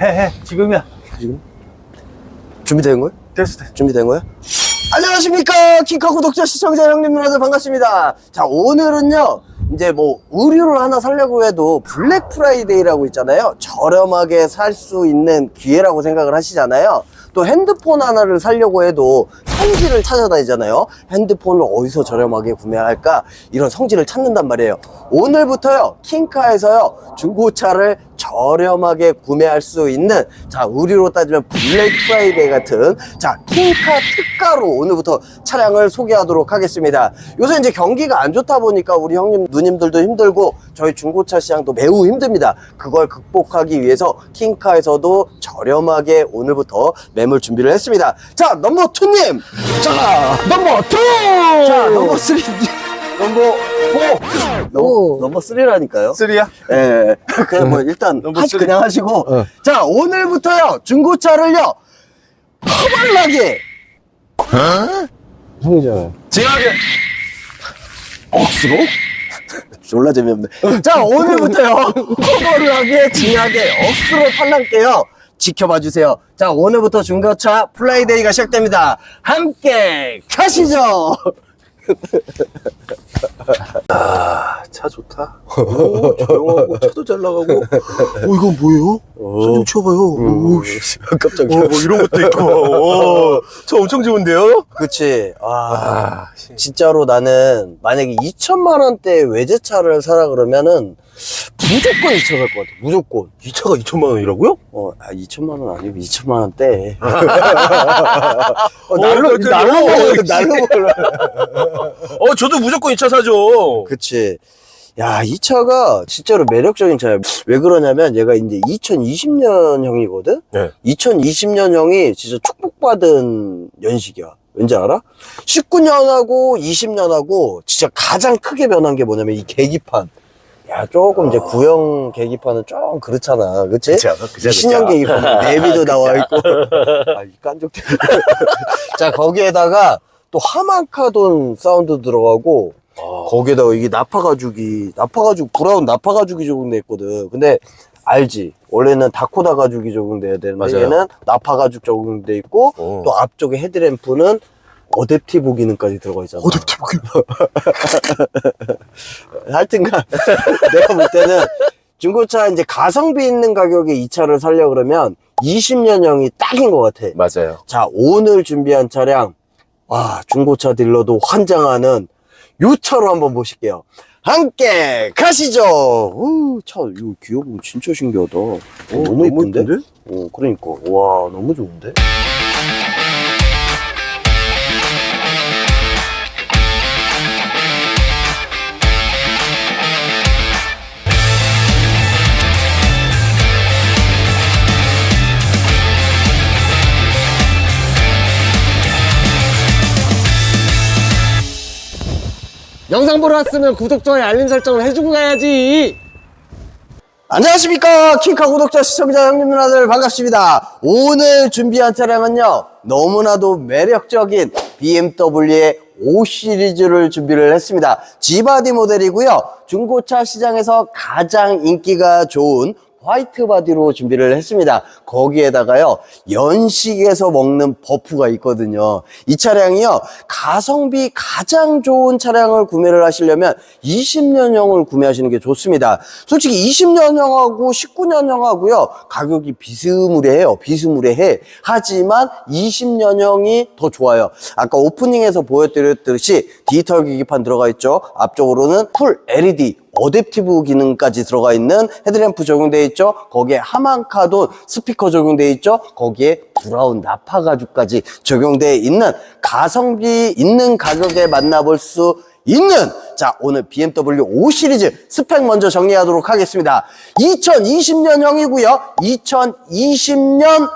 해해. 지금이야. 지금? 준비된 거예요? 됐어 됐어. 준비된 거예요? 안녕하십니까? 킹카 구독자 시청자 형님 누나들 반갑습니다. 자 오늘은요 이제 뭐 의류를 하나 사려고 해도 블랙 프라이데이라고 있잖아요. 저렴하게 살 수 있는 기회라고 생각을 하시잖아요. 또 핸드폰 하나를 사려고 해도 성지를 찾아다니잖아요. 핸드폰을 어디서 저렴하게 구매할까? 이런 성지를 찾는단 말이에요. 오늘부터요 킹카에서요 중고차를 저렴하게 구매할 수 있는 자 의류로 따지면 블랙 프라이데이 같은 자 킹카 특가로 오늘부터 차량을 소개하도록 하겠습니다. 요새 이제 경기가 안 좋다 보니까 우리 형님 누님들도 힘들고 저희 중고차 시장도 매우 힘듭니다. 그걸 극복하기 위해서 킹카에서도 저렴하게 오늘부터 매물 준비를 했습니다. 자 넘버 투님! 자 넘버 투! 자 넘버 쓰리 넘버 포. 넘버, 넘버 쓰리라니까요. 쓰리야? 예, 그냥 뭐 일단 넘버 하시, 쓰리. 그냥 하시고. 어. 자 오늘부터요 중고차를요 허벌나게. 형이잖아요. 징하게. 억수로? 졸라 재미없네. 자 오늘부터요 허벌나게 징하게 억수로 팔랑게요. 지켜봐 주세요. 자 오늘부터 중고차 플라이데이가 시작됩니다. 함께 가시죠 차 좋다. 오 조용하고 차도 잘 나가고. 오 이건 뭐예요? 차좀 치워봐요. 오, 씨. 깜짝이야 어, 뭐 이런 것도 있고. 오, 차 엄청 좋은데요? 그치. 아 아 진짜로 나는 만약에 2천만 원대 외제차를 사라 그러면은 무조건 이차살것 같아. 무조건. 이 차가 2천만 원이라고요? 어, 아, 2천만 원 아니고 2천만 원대. 어, 어, 날로. 날로 어, 먹어. 역시. 날로 먹어. 어 저도 무조건 이 차 사죠 그치. 야, 이 차가 진짜로 매력적인 차야. 왜 그러냐면 얘가 이제 2020년형이거든? 네. 2020년형이 진짜 축복받은 연식이야. 왠지 알아? 19년하고 20년하고 진짜 가장 크게 변한 게 뭐냐면 이 계기판. 야, 조금 이제 구형 계기판은 좀 그렇잖아. 그치? 그치? 그치, 그치. 신형 계기판. 내비도 나와 있고. 아, 이 깐족들. 자, 거기에다가 또 하만카돈 사운드 들어가고 어. 거기에다가 이게 나파 가죽이 나파 가죽 브라운 나파 가죽이 적용돼 있거든. 근데 알지? 원래는 다코다 가죽이 적용돼야 되는데 맞아요. 얘는 나파 가죽 적용돼 있고 어. 또 앞쪽에 헤드램프는 어댑티브 기능까지 들어가 있잖아. 어댑티브 기능. 하여튼간 내가 볼 때는 중고차 이제 가성비 있는 가격에 이 차를 살려 그러면 20년형이 딱인 것 같아. 맞아요 자, 오늘 준비한 차량, 와, 중고차 딜러도 환장하는 요 차로 한번 보실게요. 함께 가시죠! 우, 차, 이거 기어보면 진짜 신기하다. 어, 너무 이쁜데? 어, 그러니까. 와, 너무 좋은데? 영상 보러 왔으면 구독, 좋아요, 알림 설정을 해주고 가야지. 안녕하십니까. 킹카 구독자 시청자 형님 누나들 반갑습니다. 오늘 준비한 차량은요 너무나도 매력적인 BMW의 5 시리즈를 준비를 했습니다. G바디 모델이고요. 중고차 시장에서 가장 인기가 좋은 화이트 바디로 준비를 했습니다. 거기에다가요, 연식에서 먹는 버프가 있거든요. 이 차량이요, 가성비 가장 좋은 차량을 구매를 하시려면 20년형을 구매하시는 게 좋습니다. 솔직히 20년형하고 19년형하고요, 가격이 비스무리해요. 비스무리해. 하지만 20년형이 더 좋아요. 아까 오프닝에서 보여드렸듯이 디지털 기기판 들어가 있죠. 앞쪽으로는 풀 LED 어댑티브 기능까지 들어가 있는 헤드램프 적용되어 있죠. 거기에 하만카돈 스피커 적용되어 있죠. 거기에 브라운 나파 가죽까지 적용되어 있는 가성비 있는 가격에 만나볼 수 있는 자 오늘 BMW 5 시리즈 스펙 먼저 정리하도록 하겠습니다. 2020년형이고요. 2020년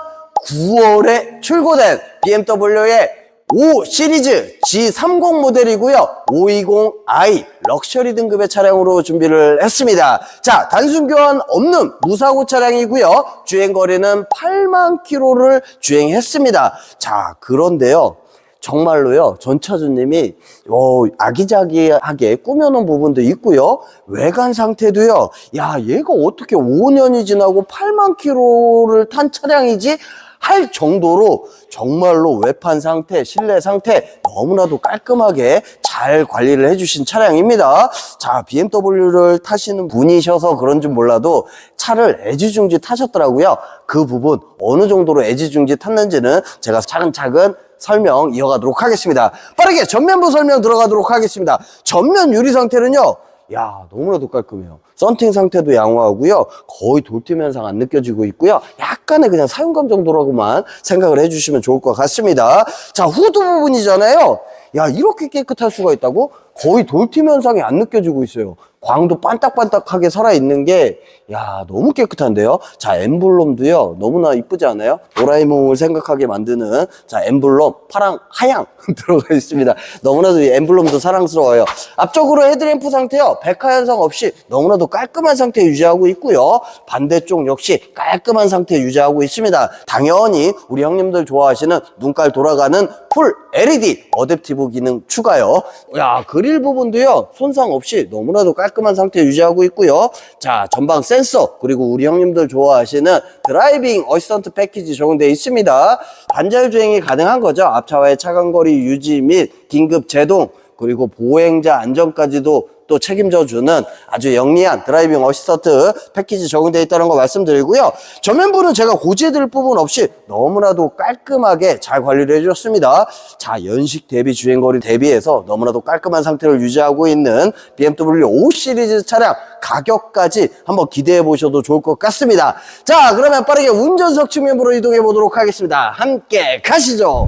9월에 출고된 BMW의 5 시리즈 G30 모델이고요. 520i 럭셔리 등급의 차량으로 준비를 했습니다. 자, 단순 교환 없는 무사고 차량이고요. 주행 거리는 8만 킬로를 주행했습니다. 자, 그런데요. 정말로요, 전차주님이, 어, 아기자기하게 꾸며놓은 부분도 있고요. 외관 상태도요, 야, 얘가 어떻게 5년이 지나고 8만 킬로를 탄 차량이지? 할 정도로 정말로 외판 상태, 실내 상태 너무나도 깔끔하게 잘 관리를 해주신 차량입니다. 자, BMW를 타시는 분이셔서 그런지 몰라도 차를 애지중지 타셨더라고요. 그 부분 어느 정도로 애지중지 탔는지는 제가 차근차근 설명 이어가도록 하겠습니다. 빠르게 전면부 설명 들어가도록 하겠습니다. 전면 유리 상태는요. 야, 너무나도 깔끔해요. 썬팅 상태도 양호하고요. 거의 돌팀 현상 안 느껴지고 있고요. 약간의 그냥 사용감 정도라고만 생각을 해주시면 좋을 것 같습니다. 자, 후드 부분이잖아요. 야, 이렇게 깨끗할 수가 있다고? 거의 돌팀 현상이 안 느껴지고 있어요. 광도 반딱반딱하게 살아있는 게, 야, 너무 깨끗한데요? 자, 엠블럼도요, 너무나 이쁘지 않아요? 도라에몽을 생각하게 만드는, 자, 엠블럼, 파랑, 하양 들어가 있습니다. 너무나도 이 엠블럼도 사랑스러워요. 앞쪽으로 헤드램프 상태요, 백화 현상 없이 너무나도 깔끔한 상태 유지하고 있고요. 반대쪽 역시 깔끔한 상태 유지하고 있습니다. 당연히 우리 형님들 좋아하시는 눈깔 돌아가는 풀 LED 어댑티브 기능 추가요. 야, 그릴 부분도요, 손상 없이 너무나도 깔끔한 상태 유지하고 있고요. 자, 전방 센서, 그리고 우리 형님들 좋아하시는 드라이빙 어시스턴트 패키지 적용되어 있습니다. 반자율 주행이 가능한 거죠. 앞차와의 차간거리 유지 및 긴급 제동, 그리고 보행자 안전까지도 또 책임져주는 아주 영리한 드라이빙 어시스턴트 패키지 적용되어 있다는 거 말씀드리고요. 전면부는 제가 고지해드릴 부분 없이 너무나도 깔끔하게 잘 관리를 해주셨습니다. 자, 연식 대비 주행거리 대비해서 너무나도 깔끔한 상태를 유지하고 있는 BMW 5 시리즈 차량 가격까지 한번 기대해 보셔도 좋을 것 같습니다. 자, 그러면 빠르게 운전석 측면부로 이동해 보도록 하겠습니다. 함께 가시죠.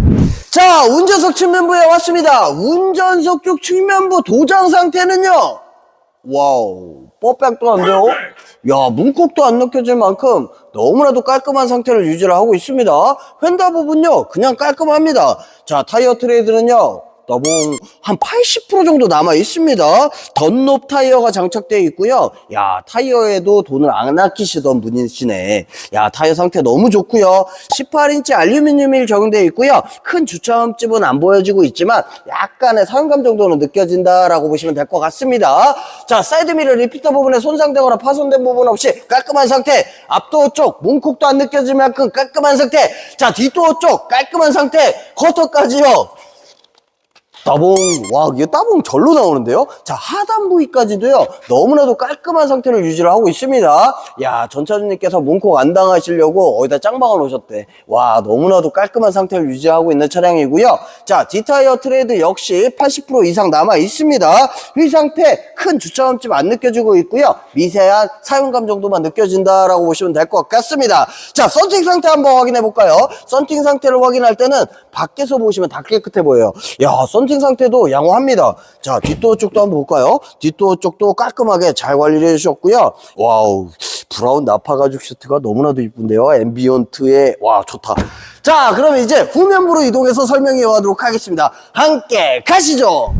자, 운전석 측면부에 왔습니다. 운전석 쪽 측면부 도장 상태는요. 와우, 뽀백도 안 돼요? 야, 문콕도 안 느껴질 만큼 너무나도 깔끔한 상태를 유지를 하고 있습니다. 휀다 부분요, 그냥 깔끔합니다. 자, 타이어 트레이드는요, 너봉 한 80% 정도 남아 있습니다. 던롭 타이어가 장착되어 있고요. 야 타이어에도 돈을 안 아끼시던 분이시네. 야 타이어 상태 너무 좋고요. 18인치 알루미늄 휠 적용되어 있고요. 큰 주차음집은 안 보여지고 있지만 약간의 사용감 정도는 느껴진다라고 보시면 될 것 같습니다. 자 사이드 미러 리피터 부분에 손상되거나 파손된 부분 없이 깔끔한 상태. 앞도어 쪽 문콕도 안 느껴질 만큼 깔끔한 상태. 자 뒷도어 쪽 깔끔한 상태. 커터까지요. 따봉. 와 이게 따봉 절로 나오는데요? 자 하단 부위까지도요 너무나도 깔끔한 상태를 유지를 하고 있습니다. 야 전차주님께서 문콕 안 당하시려고 어디다 짱방을 놓으셨대. 와 너무나도 깔끔한 상태를 유지하고 있는 차량이고요. 자 뒷타이어 트레이드 역시 80% 이상 남아 있습니다. 휠 상태 큰 주차음집 안 느껴지고 있고요. 미세한 사용감 정도만 느껴진다라고 보시면 될 것 같습니다. 자 썬팅 상태 한번 확인해 볼까요? 썬팅 상태를 확인할 때는 밖에서 보시면 다 깨끗해 보여요. 야 썬팅 상태도 양호합니다. 자 뒷도어 쪽도 한번 볼까요? 뒷도어 쪽도 깔끔하게 잘 관리를 해주셨고요. 와우 브라운 나파 가죽 시트가 너무나도 이쁜데요. 앰비언트에 와 좋다. 자 그러면 이제 후면부로 이동해서 설명해 가도록 하겠습니다. 함께 가시죠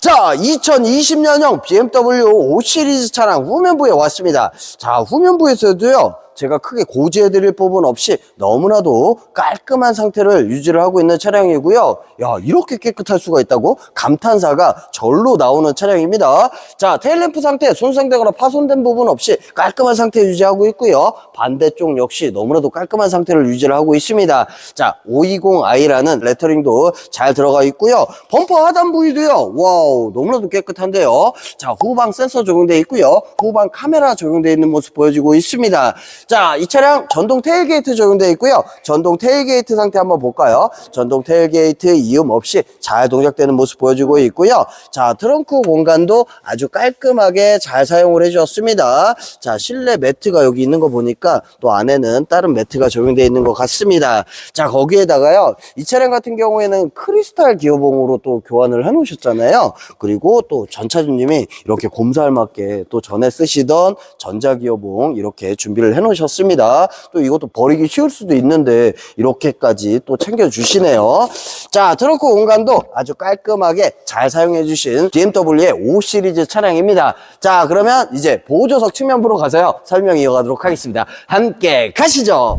자, 2020년형 BMW 5 시리즈 차량 후면부에 왔습니다. 자, 후면부에서도요, 제가 크게 고지해드릴 부분 없이 너무나도 깔끔한 상태를 유지를 하고 있는 차량이고요. 야, 이렇게 깨끗할 수가 있다고? 감탄사가 절로 나오는 차량입니다. 자, 테일램프 상태 손상되거나 파손된 부분 없이 깔끔한 상태 유지하고 있고요. 반대쪽 역시 너무나도 깔끔한 상태를 유지를 하고 있습니다. 자, 520i라는 레터링도 잘 들어가 있고요. 범퍼 하단 부위도요. 와 우, 너무나도 깨끗한데요. 자, 후방 센서 적용되어 있고요. 후방 카메라 적용되어 있는 모습 보여지고 있습니다. 자, 이 차량 전동 테일게이트 적용되어 있고요. 전동 테일게이트 상태 한번 볼까요? 전동 테일게이트 이음 없이 잘 동작되는 모습 보여지고 있고요. 자, 트렁크 공간도 아주 깔끔하게 잘 사용을 해주었습니다. 자, 실내 매트가 여기 있는 거 보니까 또 안에는 다른 매트가 적용되어 있는 것 같습니다. 자, 거기에다가요. 이 차량 같은 경우에는 크리스탈 기어봉으로 또 교환을 해 놓으셨잖아요. 그리고 또 전차주님이 이렇게 곰살 맞게 또 전에 쓰시던 전자기어봉 이렇게 준비를 해 놓으셨습니다. 또 이것도 버리기 쉬울 수도 있는데 이렇게까지 또 챙겨주시네요. 자, 트렁크 공간도 아주 깔끔하게 잘 사용해 주신 BMW의 5 시리즈 차량입니다. 자, 그러면 이제 보조석 측면부로 가서요. 설명 이어가도록 하겠습니다. 함께 가시죠.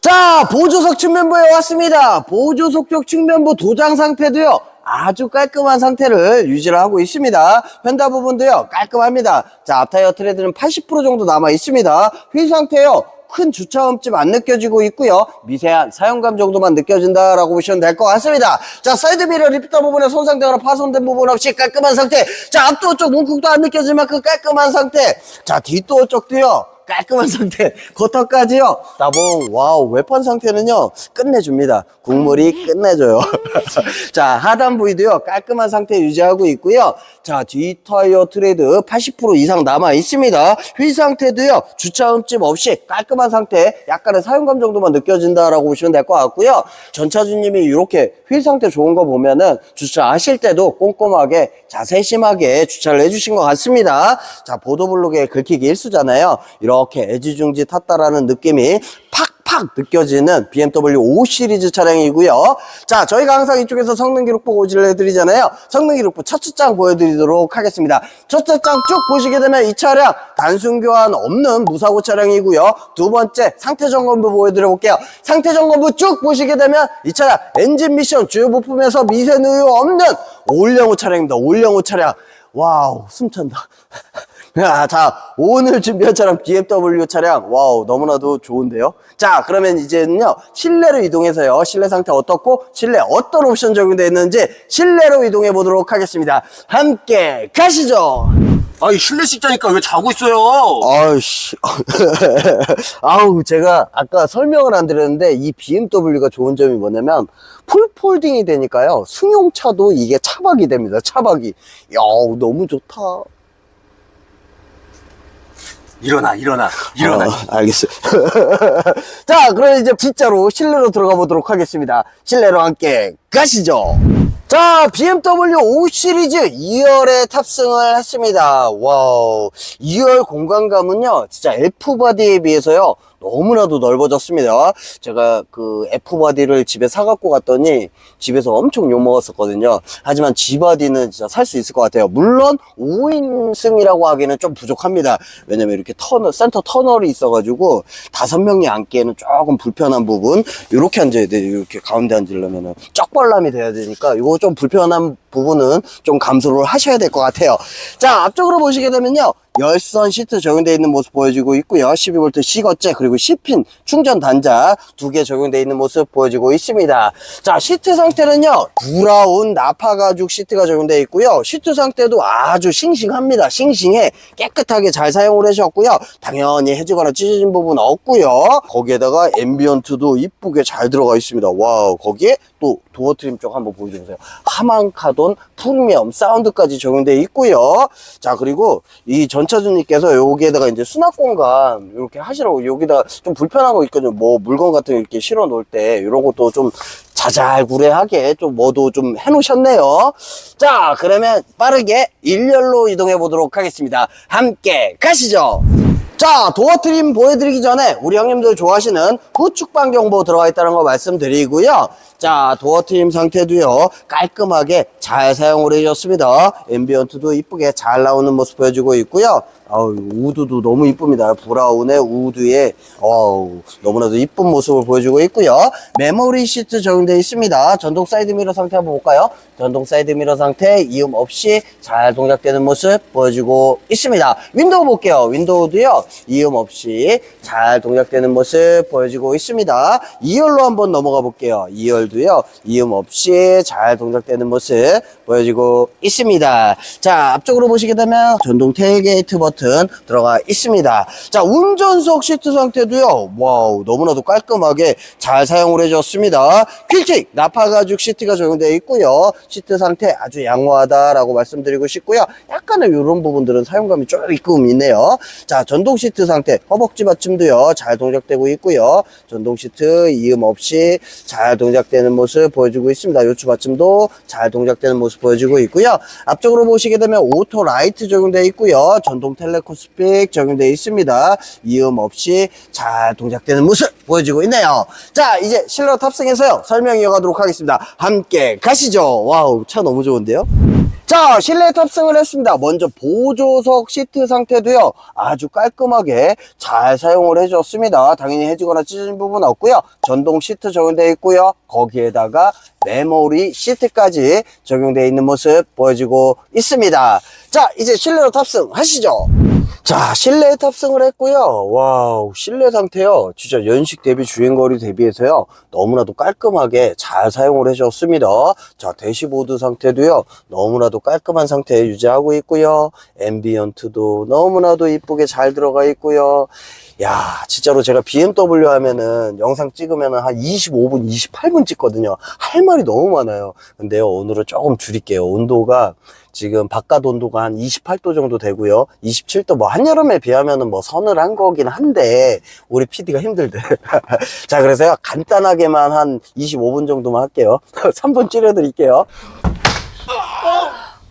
자, 보조석 측면부에 왔습니다. 보조석 쪽 측면부 도장 상태도요. 아주 깔끔한 상태를 유지를 하고 있습니다. 휀다 부분도요. 깔끔합니다. 자, 앞타이어 트레드는 80% 정도 남아 있습니다. 휠 상태요. 큰 주차음집 안 느껴지고 있고요. 미세한 사용감 정도만 느껴진다라고 보시면 될 것 같습니다. 자, 사이드 미러 리프터 부분에 손상되거나 파손된 부분 없이 깔끔한 상태. 자, 앞도어 쪽 문콕도 안 느껴질 만큼 깔끔한 상태. 자, 뒷도어 쪽도요. 깔끔한 상태. 겉터까지요. 따봉. 와우. 외판 상태는요. 끝내줍니다. 국물이 끝내줘요. 자, 하단 부위도요. 깔끔한 상태 유지하고 있고요. 자, 뒷타이어 트레이드 80% 이상 남아 있습니다. 휠 상태도요. 주차 흠집 없이 깔끔한 상태. 약간의 사용감 정도만 느껴진다라고 보시면 될 것 같고요. 전차주님이 이렇게 휠 상태 좋은 거 보면은 주차하실 때도 꼼꼼하게 자 세심하게 주차를 해주신 것 같습니다. 자 보도블록에 긁히기 일수잖아요. 이 렇게 애지중지 탔다라는 느낌이 팍 팍 느껴지는 BMW 5 시리즈 차량이고요. 자 저희가 항상 이쪽에서 성능 기록부 고지를 해드리잖아요. 성능 기록부 첫 차장 보여드리도록 하겠습니다. 첫 차장 쭉 보시게 되면 이 차량 단순 교환 없는 무사고 차량이고요. 두 번째 상태 점검부 보여드려 볼게요. 상태 점검부 쭉 보시게 되면 이 차량 엔진 미션 주요 부품에서 미세 누유 없는 올영호 차량입니다. 올영호 차량. 와우 숨찬다. 야, 자, 오늘 준비한 차량 BMW 차량. 와우, 너무나도 좋은데요? 자, 그러면 이제는요, 실내로 이동해서요, 실내 상태 어떻고, 실내 어떤 옵션 적용되어 있는지, 실내로 이동해 보도록 하겠습니다. 함께 가시죠! 아이 실내 식 자니까 왜 자고 있어요? 아우씨. 아우, 제가 아까 설명을 안 드렸는데, 이 BMW가 좋은 점이 뭐냐면, 풀폴딩이 되니까요, 승용차도 이게 차박이 됩니다, 차박이. 야 너무 좋다. 일어나 일어나 일어나. 어, 알겠어요. 자, 그럼 이제 진짜로 실내로 들어가 보도록 하겠습니다. 실내로 함께 가시죠. 자, BMW 5 시리즈 2열에 탑승을 했습니다. 와우. 2열 공간감은요, 진짜 F바디에 비해서요, 너무나도 넓어졌습니다. 제가 그 F바디를 집에 사갖고 갔더니 집에서 엄청 욕먹었었거든요. 하지만 G바디는 진짜 살 수 있을 것 같아요. 물론 5인승이라고 하기에는 좀 부족합니다. 왜냐면 이렇게 터널, 센터 터널이 있어가지고 다섯 명이 앉기에는 조금 불편한 부분. 이렇게 앉아야 돼요. 이렇게 가운데 앉으려면은 쩍벌람이 돼야 되니까 이거 좀 불편한 부분은 좀 감소를 하셔야 될 것 같아요. 자, 앞쪽으로 보시게 되면요. 열선 시트 적용되어 있는 모습 보여지고 있고요. 12V C거째 그리고 C핀 충전 단자 두 개 적용되어 있는 모습 보여지고 있습니다. 자, 시트 상태는요. 브라운 나파 가죽 시트가 적용되어 있고요. 시트 상태도 아주 싱싱합니다. 싱싱해 깨끗하게 잘 사용을 하셨고요. 당연히 해지거나 찢어진 부분 없고요. 거기에다가 앰비언트도 이쁘게 잘 들어가 있습니다. 와우, 거기에 또 도어 트림 쪽 한번 보여주세요. 하만카돈 프리미엄 사운드까지 적용되어 있고요. 자, 그리고 이전 차주님께서 여기에다가 이제 수납 공간 이렇게 하시라고 여기다 좀 불편한 거 있거든요. 뭐 물건 같은 거 이렇게 실어 놓을 때 이런 것도 좀 자잘구레하게 좀 뭐도 좀 해놓으셨네요. 자, 그러면 빠르게 일렬로 이동해 보도록 하겠습니다. 함께 가시죠. 자, 도어 트림 보여드리기 전에 우리 형님들 좋아하시는 후축방 경보 들어가 있다는 거 말씀드리고요. 자, 도어 트림 상태도요, 깔끔하게 잘 사용을 해줬습니다. 앰비언트도 이쁘게 잘 나오는 모습 보여주고 있고요. 아우, 우드도 너무 이쁩니다. 브라운의 우드에, 어우, 너무나도 이쁜 모습을 보여주고 있고요. 메모리 시트 적용되어 있습니다. 전동 사이드 미러 상태 한번 볼까요? 전동 사이드 미러 상태 이음 없이 잘 동작되는 모습 보여주고 있습니다. 윈도우 볼게요. 윈도우도요, 이음 없이 잘 동작되는 모습 보여주고 있습니다. 2열로 한번 넘어가 볼게요. 2열도요, 이음 없이 잘 동작되는 모습 보여주고 있습니다. 자, 앞쪽으로 보시게 되면 전동 테일게이트 버튼 들어가 있습니다. 자, 운전석 시트 상태도요, 와우, 너무나도 깔끔하게 잘 사용을 해줬습니다. 퀼틱 나파 가죽 시트가 적용되어 있고요. 시트 상태 아주 양호하다라고 말씀드리고 싶고요. 약간의 이런 부분들은 사용감이 조금 있네요. 자, 전동 시트 상태, 허벅지 받침도요, 잘 동작되고 있고요. 전동 시트 이음 없이 잘 동작되는 모습 보여주고 있습니다. 요추 받침도 잘 동작되는 모습 보여주고 있고요. 앞쪽으로 보시게 되면 오토 라이트 적용되어 있고요. 전동 텔 레코스픽 적용되어 있습니다. 이음 없이 잘 동작되는 모습 보여지고 있네요. 자, 이제 실내로 탑승해서요. 설명 이어가도록 하겠습니다. 함께 가시죠. 와우, 차 너무 좋은데요? 자, 실내 탑승을 했습니다. 먼저 보조석 시트 상태도요, 아주 깔끔하게 잘 사용을 해줬습니다. 당연히 해지거나 찢어진 부분 없고요. 전동 시트 적용되어 있고요. 거기에다가 메모리 시트까지 적용되어 있는 모습 보여지고 있습니다. 자, 이제 실내로 탑승하시죠. 자, 실내에 탑승을 했고요. 와우, 실내 상태요. 진짜 연식 대비 주행거리 대비해서요. 너무나도 깔끔하게 잘 사용을 해줬습니다. 자, 대시보드 상태도요. 너무나도 깔끔한 상태에 유지하고 있고요. 앰비언트도 너무나도 이쁘게 잘 들어가 있고요. 야, 진짜로 제가 BMW 하면은 영상 찍으면은 한 25분, 28분 찍거든요. 할 말이 너무 많아요. 근데요, 오늘은 조금 줄일게요. 온도가 지금 바깥 온도가 한 28도 정도 되고요. 27도 뭐 한여름에 비하면은 뭐 서늘한 거긴 한데 우리 PD가 힘들대. 자, 그래서요. 간단하게만 한 25분 정도만 할게요. 3분 줄여드릴게요.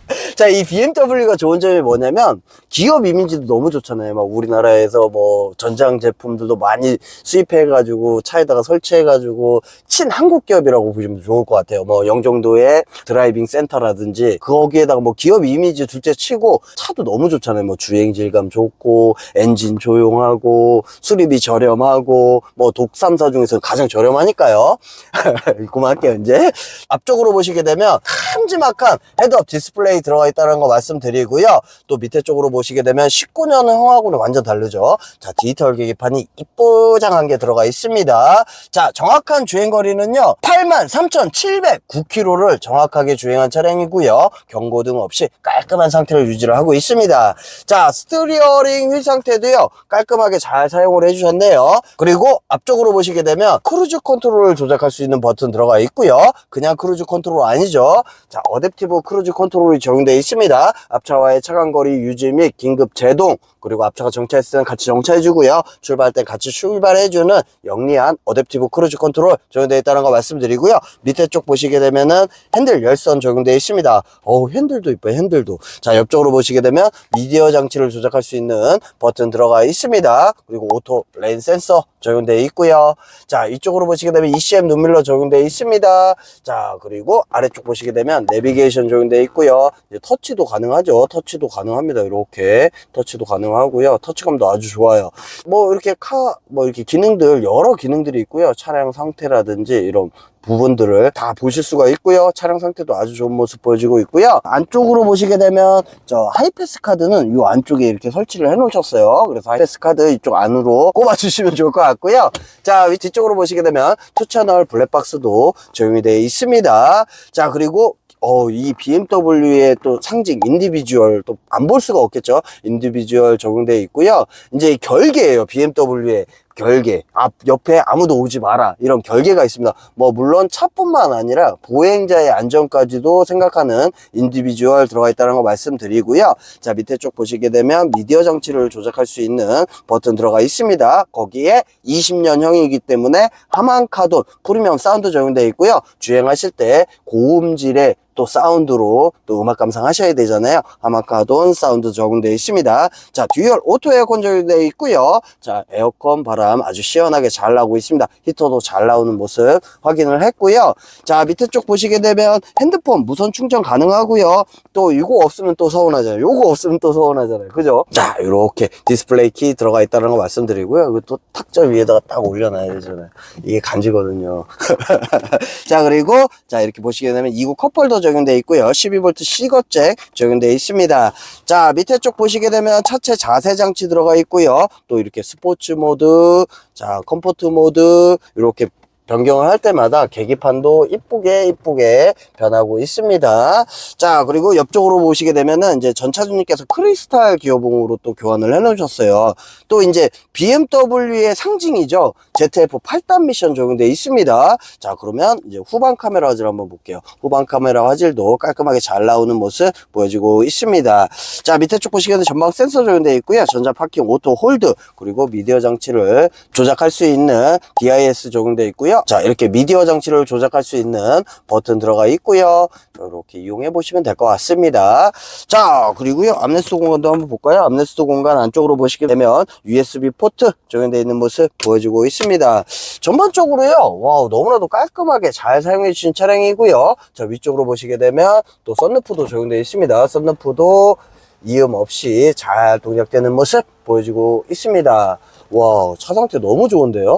자, 이 BMW가 좋은 점이 뭐냐면 기업 이미지도 너무 좋잖아요. 막 우리나라에서 뭐 전장 제품들도 많이 수입해가지고 차에다가 설치해가지고 친 한국 기업이라고 보시면 좋을 것 같아요. 뭐 영종도의 드라이빙 센터라든지 거기에다가 뭐 기업 이미지 둘째 치고 차도 너무 좋잖아요. 뭐 주행 질감 좋고 엔진 조용하고 수리비 저렴하고 뭐 독삼사 중에서 가장 저렴하니까요. 그만할게요 이제 앞쪽으로 보시게 되면 큼지막한 헤드업 디스플레이 들어가 있다는 거 말씀드리고요. 또 밑에 쪽으로 보시게 되면 19년형하고는 완전 다르죠. 자, 디지털 계기판이 이쁘장한 게 들어가 있습니다. 자, 정확한 주행거리는요. 83,709km를 정확하게 주행한 차량이고요. 경고등 없이 깔끔한 상태를 유지를 하고 있습니다. 자, 스티어링 휠 상태도요. 깔끔하게 잘 사용을 해주셨네요. 그리고 앞쪽으로 보시게 되면 크루즈 컨트롤을 조작할 수 있는 버튼 들어가 있고요. 그냥 크루즈 컨트롤 아니죠. 자, 어댑티브 크루즈 컨트롤이 적용되어 있습니다. 앞차와의 차간거리 유지 및 긴급 제동, 그리고 앞차가 정차했을 때는 같이 정차해주고요. 출발할 때 같이 출발해주는 영리한 어댑티브 크루즈 컨트롤 적용되어 있다는 거 말씀드리고요. 밑에 쪽 보시게 되면은 핸들 열선 적용되어 있습니다. 어우, 핸들도 이뻐요, 핸들도. 자, 옆쪽으로 보시게 되면 미디어 장치를 조작할 수 있는 버튼 들어가 있습니다. 그리고 오토 레인 센서 적용되어 있고요. 자, 이쪽으로 보시게 되면 ECM 눈밀러 적용되어 있습니다. 자, 그리고 아래쪽 보시게 되면 내비게이션 적용되어 있고요. 이제 터치도 가능하죠. 터치도 가능합니다. 이렇게 터치도 가능하고 요. 터치감도 아주 좋아요. 뭐 이렇게 카, 뭐 이렇게 기능들 여러 기능들이 있고요. 차량 상태라든지 이런 부분들을 다 보실 수가 있고요. 차량 상태도 아주 좋은 모습 보여지고 있고요. 안쪽으로 보시게 되면 저 하이패스 카드는 이 안쪽에 이렇게 설치를 해 놓으셨어요. 그래서 하이패스 카드 이쪽 안으로 꼽아 주시면 좋을 것 같고요. 자, 위 뒤쪽으로 보시게 되면 투 채널 블랙박스도 적용이 되어 있습니다. 자, 그리고 어, 이 BMW의 또 상징, 인디비주얼, 또 안 볼 수가 없겠죠. 인디비주얼 적용되어 있고요. 이제 결계예요, BMW의. 결계. 앞, 옆에 아무도 오지 마라. 이런 결계가 있습니다. 뭐, 물론 차뿐만 아니라 보행자의 안전까지도 생각하는 인디비주얼 들어가 있다는 거 말씀드리고요. 자, 밑에 쪽 보시게 되면 미디어 장치를 조작할 수 있는 버튼 들어가 있습니다. 거기에 20년형이기 때문에 하만카돈 프리미엄 사운드 적용되어 있고요. 주행하실 때 고음질의 또 사운드로 또 음악 감상하셔야 되잖아요. 하마카돈 사운드 적용되어 있습니다. 자, 듀얼 오토 에어컨 적용되어 있고요. 자, 에어컨 바람 아주 시원하게 잘 나오고 있습니다. 히터도 잘 나오는 모습 확인을 했고요. 자, 밑에 쪽 보시게 되면 핸드폰 무선 충전 가능하고요. 또 이거 없으면 또 서운하잖아요. 요거 없으면 또 서운하잖아요. 그죠? 자, 이렇게 디스플레이 키 들어가 있다는 거 말씀드리고요. 이거 또 탁자 위에다가 딱 올려놔야 되잖아요. 이게 간지거든요. 자, 그리고 자, 이렇게 보시게 되면 이구 컵홀더 적용되어 있고요. 12V C거잭 적용되어 있습니다. 자, 밑에 쪽 보시게 되면 차체 자세 장치 들어가 있고요. 또 이렇게 스포츠 모드, 자, 컴포트 모드 이렇게 변경을 할 때마다 계기판도 이쁘게 이쁘게 변하고 있습니다. 자, 그리고 옆쪽으로 보시게 되면은 이제 전차주님께서 크리스탈 기어봉으로 또 교환을 해 놓으셨어요. 또 이제 BMW의 상징이죠. ZF 8단 미션 적용되어 있습니다. 자, 그러면 이제 후방 카메라 화질 한번 볼게요. 후방 카메라 화질도 깔끔하게 잘 나오는 모습 보여지고 있습니다. 자, 밑에 쪽 보시게 되면 전방 센서 적용되어 있고요. 전자 파킹 오토 홀드 그리고 미디어 장치를 조작할 수 있는 DIS 적용되어 있고요. 자, 이렇게 미디어 장치를 조작할 수 있는 버튼 들어가 있고요. 이렇게 이용해 보시면 될 것 같습니다. 자, 그리고요. 암레스트 공간도 한번 볼까요? 암레스트 공간 안쪽으로 보시게 되면 USB 포트 적용되어 있는 모습 보여주고 있습니다. 전반적으로요. 와우, 너무나도 깔끔하게 잘 사용해 주신 차량이고요. 자, 위쪽으로 보시게 되면 또 썬루프도 적용되어 있습니다. 썬루프도 이음 없이 잘 동작되는 모습 보여주고 있습니다. 와, 차 상태 너무 좋은데요?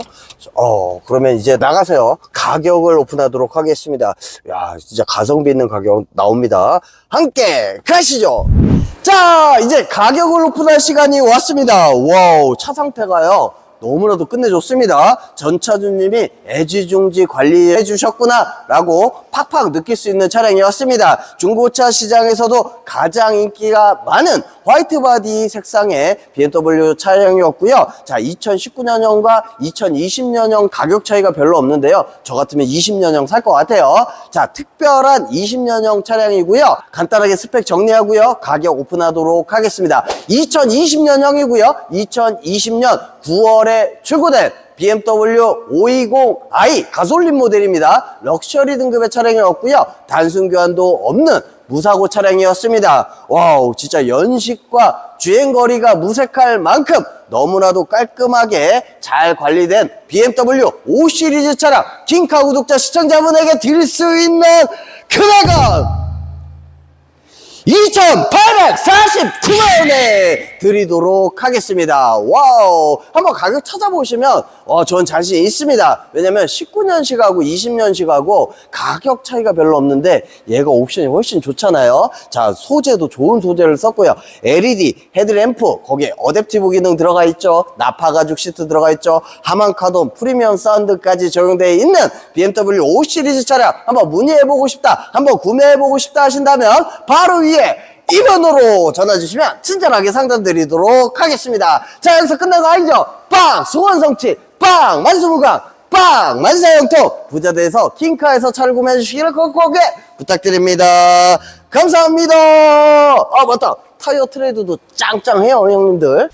어, 그러면 이제 나가서요. 가격을 오픈하도록 하겠습니다. 야, 진짜 가성비 있는 가격 나옵니다. 함께 가시죠! 자, 이제 가격을 오픈할 시간이 왔습니다. 와우, 차 상태가요. 너무나도 끝내줬습니다. 전차주님이 애지중지 관리해 주셨구나 라고 팍팍 느낄 수 있는 차량이었습니다. 중고차 시장에서도 가장 인기가 많은 화이트 바디 색상의 BMW 차량이었고요. 자, 2019년형과 2020년형 가격 차이가 별로 없는데요. 저 같으면 20년형 살 것 같아요. 자, 특별한 20년형 차량이고요. 간단하게 스펙 정리하고요. 가격 오픈하도록 하겠습니다. 2020년형이고요. 2020년 9월에 출고된 BMW 520i 가솔린 모델입니다. 럭셔리 등급의 차량이었고요. 단순 교환도 없는 무사고 차량이었습니다. 와우, 진짜 연식과 주행거리가 무색할 만큼 너무나도 깔끔하게 잘 관리된 BMW 5 시리즈 차량 킹카 구독자 시청자분에게 드릴 수 있는 금액은 2,849만원에 드리도록 하겠습니다. 와우. 한번 가격 찾아보시면, 어, 전 자신 있습니다. 왜냐면 19년식하고 20년식하고 가격 차이가 별로 없는데 얘가 옵션이 훨씬 좋잖아요. 자, 소재도 좋은 소재를 썼고요. LED, 헤드램프, 거기에 어댑티브 기능 들어가 있죠. 나파 가죽 시트 들어가 있죠. 하만 카돔, 프리미엄 사운드까지 적용되어 있는 BMW 5 시리즈 차량 한번 문의해보고 싶다, 한번 구매해보고 싶다 하신다면 바로 위에 이면으로 전화 주시면 친절하게 상담 드리도록 하겠습니다. 자, 여기서 끝난 거 아니죠? 빵! 소원성취! 빵! 만수무강! 빵! 만사형통! 부자대에서 킹카에서 차를 구매해 주시기를 꼭꼭 부탁드립니다. 감사합니다. 아, 맞다. 타이어 트레이드도 짱짱해요, 형님들.